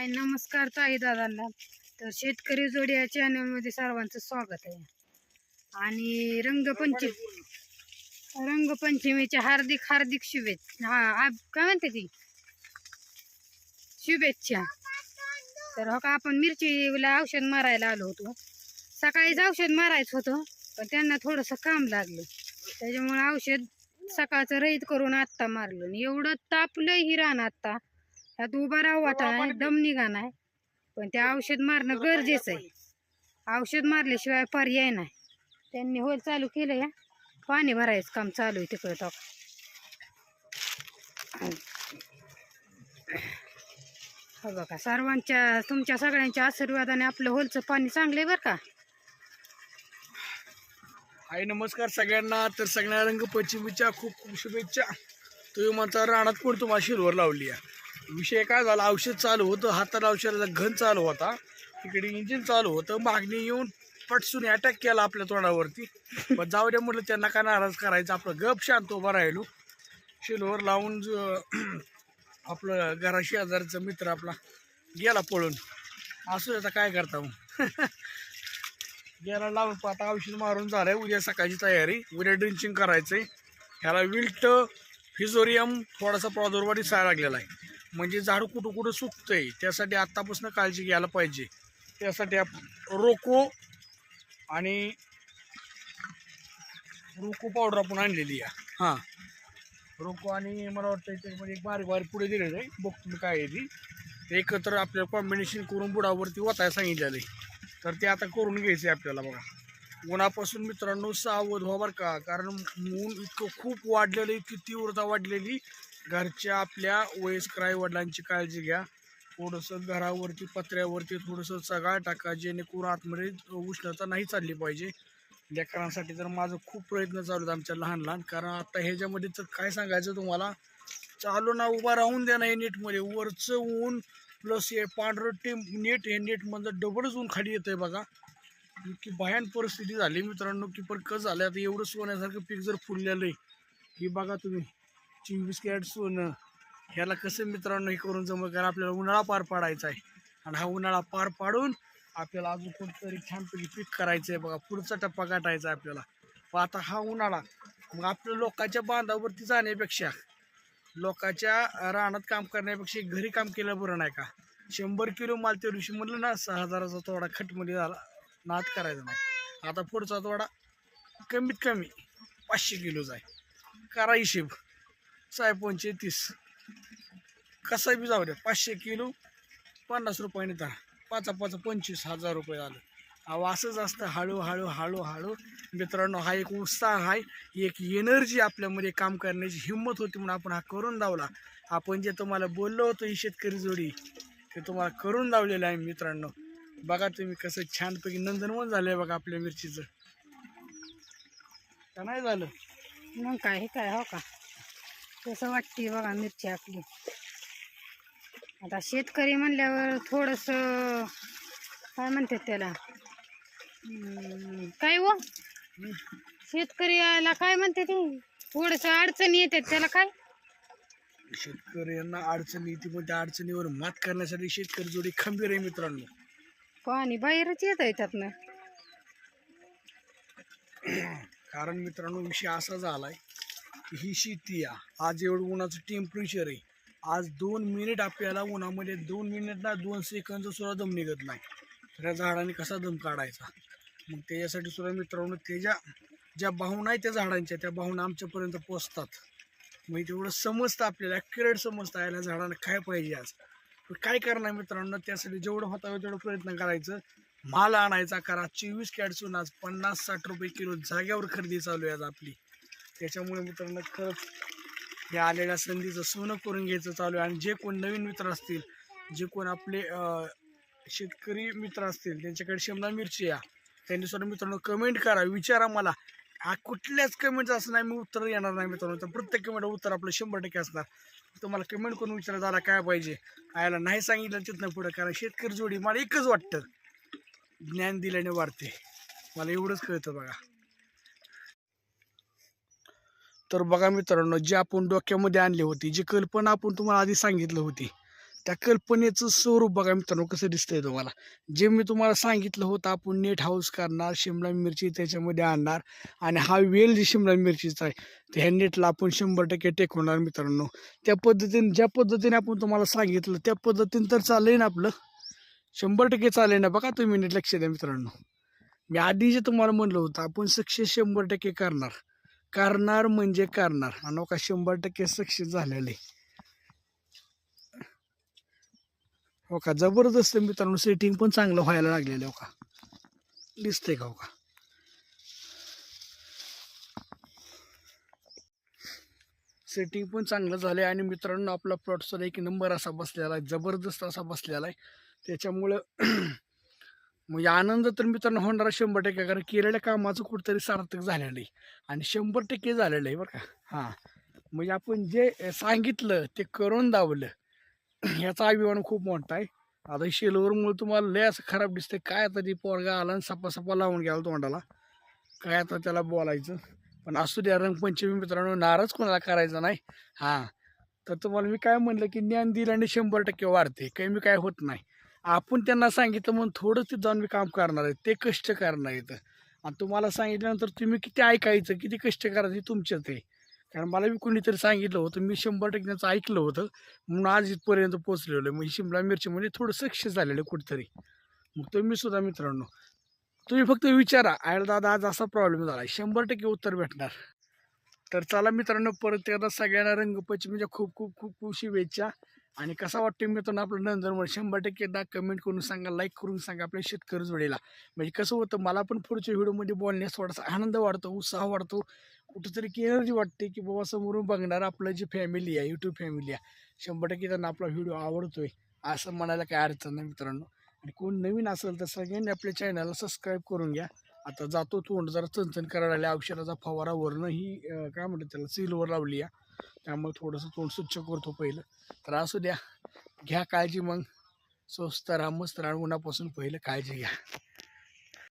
हाय नमस्कार ताई दादांना. तर शेतकरी जोडी या चॅनलमध्ये सर्वांचं स्वागत आहे. आणि रंगपंचमी रंगपंचमीच्या हार्दिक हार्दिक शुभेच्छा. हा काय म्हणते ती? शुभेच्छा. तर हो का आपण मिरचीला औषध मारायला आलो होतो. सकाळीच औषध मारायचं होतं पण त्यांना थोडंसं काम लागलं. त्याच्यामुळे औषध सकाळचं रहित करून आत्ता मारलं. आणि एवढं तापलं ही रान आत्ता. त्यात उभा राहू नाही दम निघा नाही पण ते औषध मारणं गरजेचं आहे. औषध मारल्याशिवाय पर्याय नाही. त्यांनी होल चालू केलं या. पाणी भरायचं काम चालू आहे तिकडं तो. हो बघा सर्वांच्या तुमच्या सगळ्यांच्या आशीर्वादाने आपलं होलचं पाणी चांगलं आहे बरं का? हाय नमस्कार सगळ्यांना. तर सगळ्या रंगपंचमीच्या खूप खूप शुभेच्छा. तुम्ही म्हणता रानात कोण तुम्हाला शिरवर लावली आहे? विषय काय झाला? औषध चालू होतं. हाताला औषधाचा घन चालू होता. तिकडे इंजिन चालू होतं. मागणी येऊन पटसून अटॅक केला आपल्या तोंडावरती. पण जाऊ द्या म्हटलं त्यांना काय नाराज करायचं? आपलं गप शांत उभा राहिलो. शिलवर लावून आपलं घराशी शेजारचा मित्र आपला गेला पळून. असू आता काय करता मग. गेला लावून आता औषध मारून झालंय. उद्या सकाळची तयारी. उद्या ड्रिंचिंग करायचंय. ह्याला विल्ट फिजोरियम थोडासा प्रादुर्भाव दिसायला लागलेला आहे. म्हणजे झाड कुठं कुठं सुकतंय त्यासाठी आत्तापासून काळजी घ्यायला पाहिजे. त्यासाठी आप रोको आणि रोको पावडर आपण आणलेली आहे. हां. रोको आणि मला वाटतं त्याच्यामध्ये एक बारीक बारीक पुढे दिलेलं आहे. बघ तुम्ही काय आहे ती. ते एकत्र आपल्याला कॉम्बिनेशन करून बुडावरती वतायला सांगितलेलं आहे. तर ते आता करून घ्यायचे आपल्याला बघा. उन्हापासून मित्रांनो सावध व्हा बरं का. कारण ऊन इतकं खूप वाढलेलं इतकी तीव्रता वाढलेली. घरच्या आपल्या वयस्कर आई वडिलांची काळजी घ्या. थोडंसं घरावरती पत्र्यावरती थोडंसं चगाळ टाका जेणेकरून आतमध्ये उष्णता नाही चालली पाहिजे. लेकरांसाठी तर माझं खूप प्रयत्न चालू आहेत आमच्या लहान लहान कारण आता ह्याच्यामध्ये तर काय सांगायचं तुम्हाला? चालू ना उभा राहून द्या ना हे नेटमध्ये. वरचं ऊन प्लस हे पांढरं नीट नेट हे नेटमधलं डबलच ऊन खाली येतंय बघा. इतकी भयान परिस्थिती झाली मित्रांनो की पण कसं झालं आता एवढं सोन्यासारखं पीक जर फुललेलं आहे ही बघा तुम्ही. चोवीस कॅरेट सोनं. ह्याला कसं मित्रांनो हे करून जमलं कारण आपल्याला उन्हाळा पार पाडायचा आहे. आणि हा उन्हाळा पार पाडून आपल्याला अजून कोणतरी छानपैकी पीक करायचं आहे बघा. पुढचा टप्पा गाठायचा आहे आपल्याला. पण आता हा उन्हाळा मग आपल्या लोकांच्या बांधावरती जाण्यापेक्षा लोकांच्या रानात काम करण्यापेक्षा घरी काम केलं बरं नाही का? शंभर किलो माल त्या दिवशी म्हणलं ना सहा हजाराचा तोडा खटमध्ये झाला. नाद करायचा नाही. आता पुढचा तोडा कमीत कमी पाचशे किलोचा आहे. करा हिशेब. साय पंचे तीस कसा बी जाऊ द्या पाचशे किलो पन्नास रुपयाने धरा पाचा पाच पंचवीस हजार रुपये आलं अहो असंच असतं हळूहळू हळूहळू मित्रांनो हा एक उत्साह आहे एक एनर्जी आपल्यामध्ये काम करण्याची हिंमत होती म्हणून आपण हा करून लावला आपण जे तुम्हाला बोललो होतो ही शेतकरी जोडी ते तुम्हाला करून लावलेलं आहे मित्रांनो. बघा तुम्ही कसं छानपैकी नंदनवन झालंय बघा आपल्या मिरचीचं. का नाही झालं? मग काय हे काय हो का? कसं वाटते बघा मिरची आपली. आता शेतकरी म्हणल्यावर थोडस काय म्हणतात त्याला? काय हो? यायला काय म्हणते ते? थोडस अडचणी येतात त्याला काय? शेतकऱ्यांना अडचणी येते पण त्या अडचणीवर मात करण्यासाठी शेतकरी जोडी खंबीर आहे मित्रांनो. पाणी बाहेरच येत आहे त्यातनं. कारण मित्रांनो विषय असा झालाय ही शेती आहे आज एवढं उन्हाचं टेम्परेचर आहे. आज दोन मिनिट आपल्याला उन्हामध्ये दोन मिनिट ना दोन सेकंद सुद्धा दम निघत नाही. तर या झाडाने कसा दम काढायचा? मग त्याच्यासाठी सुद्धा मित्रांनो त्याच्या ज्या भावना आहेत त्या झाडांच्या त्या भावना आमच्यापर्यंत पोचतात मग तेवढं समजतं आपल्याला ॲक्युरेट समजतं याला झाडांना काय पाहिजे आज. पण काय करणार मित्रांनो त्यासाठी जेवढं होता होईल तेवढं प्रयत्न करायचं. माल आणायचा करा. चोवीस कॅटसून आज पन्नास साठ रुपये किलो जाग्यावर खरेदी चालू आहे आज आपली. त्याच्यामुळे मित्रांनो खरंच या आलेल्या संधीचं सोनं करून घ्यायचं चालू आहे. आणि जे कोण नवीन मित्र असतील जे कोण आपले शेतकरी मित्र असतील त्यांच्याकडे शिमला मिरची या त्यांनी सुद्धा मित्रांनो कमेंट करा विचारा मला. हा कुठल्याच कमेंटचं असं नाही मी उत्तर येणार नाही मित्रांनो. तर प्रत्येक कमेंट उत्तर आपलं शंभर टक्के असणार. तुम्हाला कमेंट करून विचारा झाला काय पाहिजे? आयला नाही सांगितलं तिथनं पुढं कारण शेतकरी जोडी मला एकच वाटतं ज्ञान दिल्याने वाढते. मला एवढंच कळतं बघा. तर बघा मित्रांनो जी आपण डोक्यामध्ये आणली होती जी कल्पना आपण तुम्हाला आधी सांगितलं होती त्या कल्पनेचं स्वरूप बघा मित्रांनो कसं दिसतंय तुम्हाला. जे मी तुम्हाला सांगितलं होतं आपण नेट हाऊस करणार शिमला मिरची त्याच्यामध्ये आणणार आणि हा वेल जी शिमला मिरचीचा आहे तर ह्या नेटला आपण शंभर टक्के टेकवणार मित्रांनो. त्या पद्धतीने ज्या पद्धतीने आपण तुम्हाला सांगितलं त्या पद्धतीने तर चालेल ना आपलं. शंभर टक्के चालेल ना बघा तुम्ही नीट लक्ष द्या मित्रांनो. मी आधी जे तुम्हाला म्हणलं होतं आपण सक्सेस शंभर टक्के करणार. करणार म्हणजे करणार. अनोखा का शंभर टक्के सक्सेस झालेले हो का? जबरदस्त मित्रांनो. सेटिंग पण चांगलं व्हायला लागलेलं हो का? दिसतंय का हो का? सेटिंग पण चांगलं झालं आणि मित्रांनो आपला प्लॉटचा एक नंबर असा बसलेला आहे. जबरदस्त असा बसलेला आहे. त्याच्यामुळं म्हणजे आनंद तर मित्रांनो होणारा शंभर टक्के कारण केलेल्या कामाचं कुठंतरी सार्थक झालेलं आहे. आणि शंभर टक्के झालेलं आहे बरं का. हां. म्हणजे आपण जे सांगितलं ते करून दावलं याचा अभिमान खूप मोठा आहे. आता शेलवरमुळे तुम्हाला लय असं खराब दिसतं काय आता ती पोरगा आला आणि सपा सपा लावून गेला तोंडाला. काय आता त्याला बोलायचं? पण असू द्या रंगपंचमी मित्रांनो नाराज कोणाला करायचा नाही. हां. तर तुम्हाला मी काय म्हणलं की ज्ञान दिल्याने शंभर टक्के वाढते. काही मी काय होत नाही. आपण त्यांना सांगितलं म्हणून थोडं ते जाऊन मी काम करणार आहे ते कष्ट करणार आहेत. आणि तुम्हाला सांगितल्यानंतर तुम्ही किती ऐकायचं किती कष्ट करायचं हे तुमच्याच आहे. कारण मला मी कोणीतरी सांगितलं होतं मी शंभर टक्क्यांचं ऐकलं होतं. म्हणून आज इथपर्यंत पोचलेलो आहे. म्हणजे शिमला मिरचीमध्ये थोडं सक्सेस झालेलं आहे कुठेतरी. मग तुम्ही सुद्धा मित्रांनो तुम्ही फक्त विचारा आयला दादा आज असा प्रॉब्लेम झाला शंभर टक्के उत्तर भेटणार. तर चला मित्रांनो परत एकदा सगळ्यांना रंगपंचमीच्या खूप खूप खूप खूप शुभेच्छा. आणि कसा वाटतो मित्रांनो आपलं नंदनवर शंभर टक्के एकदा कमेंट करून सांगा लाईक करून सांगा आपल्या शेतकरी जोडीला. म्हणजे कसं होतं मला पण पुढच्या व्हिडिओमध्ये बोलण्यास थोडासा आनंद वाढतो उत्साह वाढतो. कुठंतरी की एनर्जी वाटते की बाबा समोरून बघणार आपलं जी फॅमिली आहे यूट्यूब फॅमिली आहे शंभर टक्के त्यांना आपला व्हिडिओ आवडतोय असं म्हणायला काय अडचण नाही मित्रांनो. आणि कोण नवीन असेल तर सगळ्यांनी आपल्या चॅनलला सबस्क्राईब करून घ्या. आता जातो तोंड जरा चणचण करायला लागले औषधाचा फवारा वरनं ही काय म्हणतात त्याला सिल्वर लावली आहे. त्यामुळे थोडंसं तोंड स्वच्छ करतो पहिलं. तर असू द्या घ्या काळजी मग. स्वस्त राहा मस्त राहा उन्हापासून पहिलं काळजी घ्या.